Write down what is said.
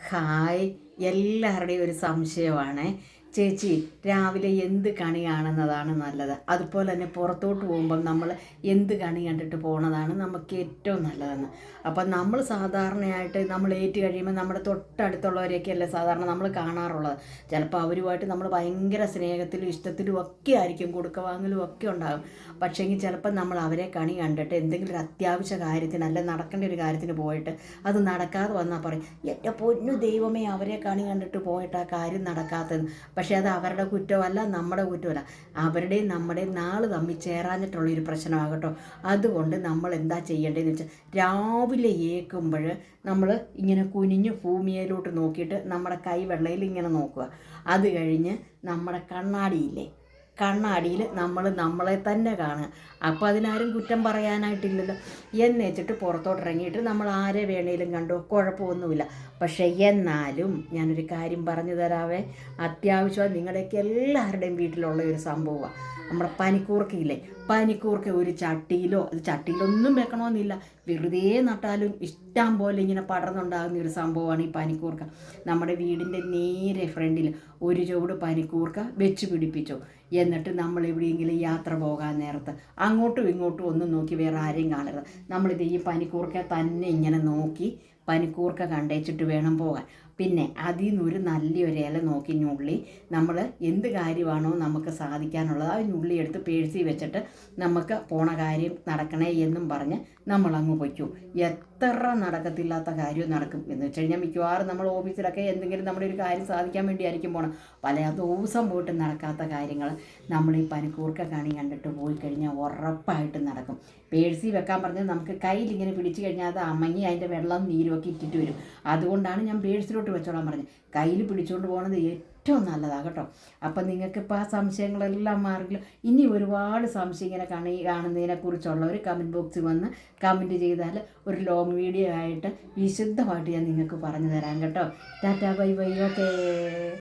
Hi. എല്ലാവരുടെയും ഒരു സംശയമാണ്. ചേച്ചി രാവിലെ എന്ത് കണി കാണുന്നതാണ് നല്ലത്. അതുപോലെ തന്നെ പുറത്തോട്ട് പോകുമ്പം നമ്മൾ എന്ത് കണി കണ്ടിട്ട് പോണതാണ് നമുക്ക് ഏറ്റവും നല്ലതെന്ന്. അപ്പം നമ്മൾ സാധാരണയായിട്ട് നമ്മൾ ഏറ്റ് കഴിയുമ്പോൾ നമ്മുടെ തൊട്ടടുത്തുള്ളവരെയൊക്കെ അല്ലേ സാധാരണ നമ്മൾ കാണാറുള്ളത്. ചിലപ്പോൾ അവരുമായിട്ട് നമ്മൾ ഭയങ്കര സ്നേഹത്തിലും ഇഷ്ടത്തിലും ഒക്കെ ആയിരിക്കും കൊടുക്ക വാങ്ങലും ഒക്കെ ഉണ്ടാകും. പക്ഷേങ്കിൽ ചിലപ്പോൾ നമ്മൾ അവരെ കണി കണ്ടിട്ട് എന്തെങ്കിലും ഒരു അത്യാവശ്യ കാര്യത്തിന് അല്ല നടക്കേണ്ട ഒരു കാര്യത്തിന് പോയിട്ട് അത് നടക്കാതെ വന്നാൽ പറയും എന്റെ പൊന്നു ദൈവമേ അവരെ കണി കണ്ടിട്ട് പോയിട്ട് ആ കാര്യം നടക്കാത്തത് പക്ഷേ അത് അവരുടെ കുറ്റമല്ല നമ്മുടെ കുറ്റമല്ല. അവരുടെയും നമ്മുടെയും നാൾ തമ്മിൽ ചേരാഞ്ഞിട്ടുള്ളൊരു പ്രശ്നമാകട്ടോ അതുകൊണ്ട് നമ്മൾ എന്താ ചെയ്യേണ്ടതെന്ന് വെച്ചാൽ രാവിലെ ഏക്കുമ്പോൾ നമ്മൾ ഇങ്ങനെ കുനിഞ്ഞ് ഭൂമിയിലോട്ട് നോക്കിയിട്ട് നമ്മുടെ കൈ വെള്ളയിൽ ഇങ്ങനെ നോക്കുക. അത് കഴിഞ്ഞ് നമ്മുടെ കണ്ണാടിയില്ലേ കണ്ണാടിയിൽ നമ്മൾ നമ്മളെ തന്നെ കാണുക. അപ്പോൾ അതിനാരും കുറ്റം പറയാനായിട്ടില്ലല്ലോ. എന്ന് വെച്ചിട്ട് പുറത്തോട്ട് ഇറങ്ങിയിട്ട് നമ്മൾ ആരെ വേണേലും കണ്ടു? കുഴപ്പമൊന്നുമില്ല. പക്ഷേ എന്നാലും ഞാനൊരു കാര്യം പറഞ്ഞു തരാവേ. അത്യാവശ്യം നിങ്ങളുടെയൊക്കെ എല്ലാവരുടെയും വീട്ടിലുള്ള ഒരു സംഭവമാണ്. നമ്മുടെ പനിക്കൂർക്കയില്ലേ? പനിക്കൂർക്ക ഒരു ചട്ടിയിലോ അത് ചട്ടിയിലൊന്നും വെക്കണമെന്നില്ല. വെറുതെ നട്ടാലും ഇഷ്ടം പോലെ ഇങ്ങനെ പടർന്നുണ്ടാകുന്ന ഒരു സംഭവമാണ് ഈ പനിക്കൂർക്ക. നമ്മുടെ വീടിന്റെ നേരെ ഫ്രണ്ടിൽ ഒരു ചുവട് പനിക്കൂർക്ക വെച്ച് പിടിപ്പിച്ചു. എന്നിട്ട് നമ്മൾ എവിടെയെങ്കിലും യാത്ര പോകാൻ നേരത്ത് അങ്ങോട്ടും ഇങ്ങോട്ടും ഒന്നും നോക്കി വേറെ ആരെയും കാണരുത്. നമ്മളിത് ഈ പനിക്കൂർക്ക തന്നെ ഇങ്ങനെ നോക്കി പനിക്കൂർക്ക കണ്ടേച്ചിട്ട് വേണം പോകാൻ. പിന്നെ അതിൽ നിന്ന് ഒരു നല്ലൊരു ഇല നോക്കി ഞുള്ളി. നമ്മൾ എന്ത് കാര്യമാണോ നമുക്ക് സാധിക്കാനുള്ളത് ആ ഞുള്ളി എടുത്ത് പേഴ്സി വെച്ചിട്ട് നമുക്ക് പോണ കാര്യം നടക്കണേ എന്നും പറഞ്ഞ് നമ്മൾ അങ്ങ് പൊയ്ക്കും. എത്ര നടക്കത്തില്ലാത്ത കാര്യവും നടക്കും. എന്ന് വെച്ച് കഴിഞ്ഞാൽ മിക്കവാറും നമ്മൾ ഓഫീസിലൊക്കെ എന്തെങ്കിലും നമ്മുടെ ഒരു കാര്യം സാധിക്കാൻ വേണ്ടിയായിരിക്കും പോകണം പല ദിവസം പോയിട്ട് നടക്കാത്ത കാര്യങ്ങൾ നമ്മൾ ഈ പനിക്കൂർക്ക കണി കണ്ടിട്ട് പോയി കഴിഞ്ഞാൽ ഉറപ്പായിട്ട് നടക്കും. പേഴ്സി വെക്കാൻ പറഞ്ഞാൽ നമുക്ക് കയ്യിൽ ഇങ്ങനെ പിടിച്ചു കഴിഞ്ഞാൽ അത് അമങ്ങി അതിന്റെ വെള്ളം നീരുമൊക്കെ ഇട്ടിട്ട് വരും. അതുകൊണ്ടാണ് ഞാൻ പേഴ്സിലോട്ട് വെച്ചോളാൻ പറഞ്ഞത്. കയ്യിൽ പിടിച്ചുകൊണ്ട് പോകുന്നത് ഏറ്റവും നല്ലതാണ് കേട്ടോ. അപ്പം നിങ്ങൾക്കിപ്പോൾ ആ സംശയങ്ങളെല്ലാം മാറില്ല ഇനി ഒരുപാട് സംശയം ഇങ്ങനെ കണി ഒരു കമന്റ് ബോക്സിൽ വന്ന് കമന്റ് ചെയ്താൽ ഒരു ലോങ് വീഡിയോ ആയിട്ട് വിശുദ്ധമായിട്ട് ഞാൻ നിങ്ങൾക്ക് പറഞ്ഞു തരാം കേട്ടോ. Tata bye bye okay.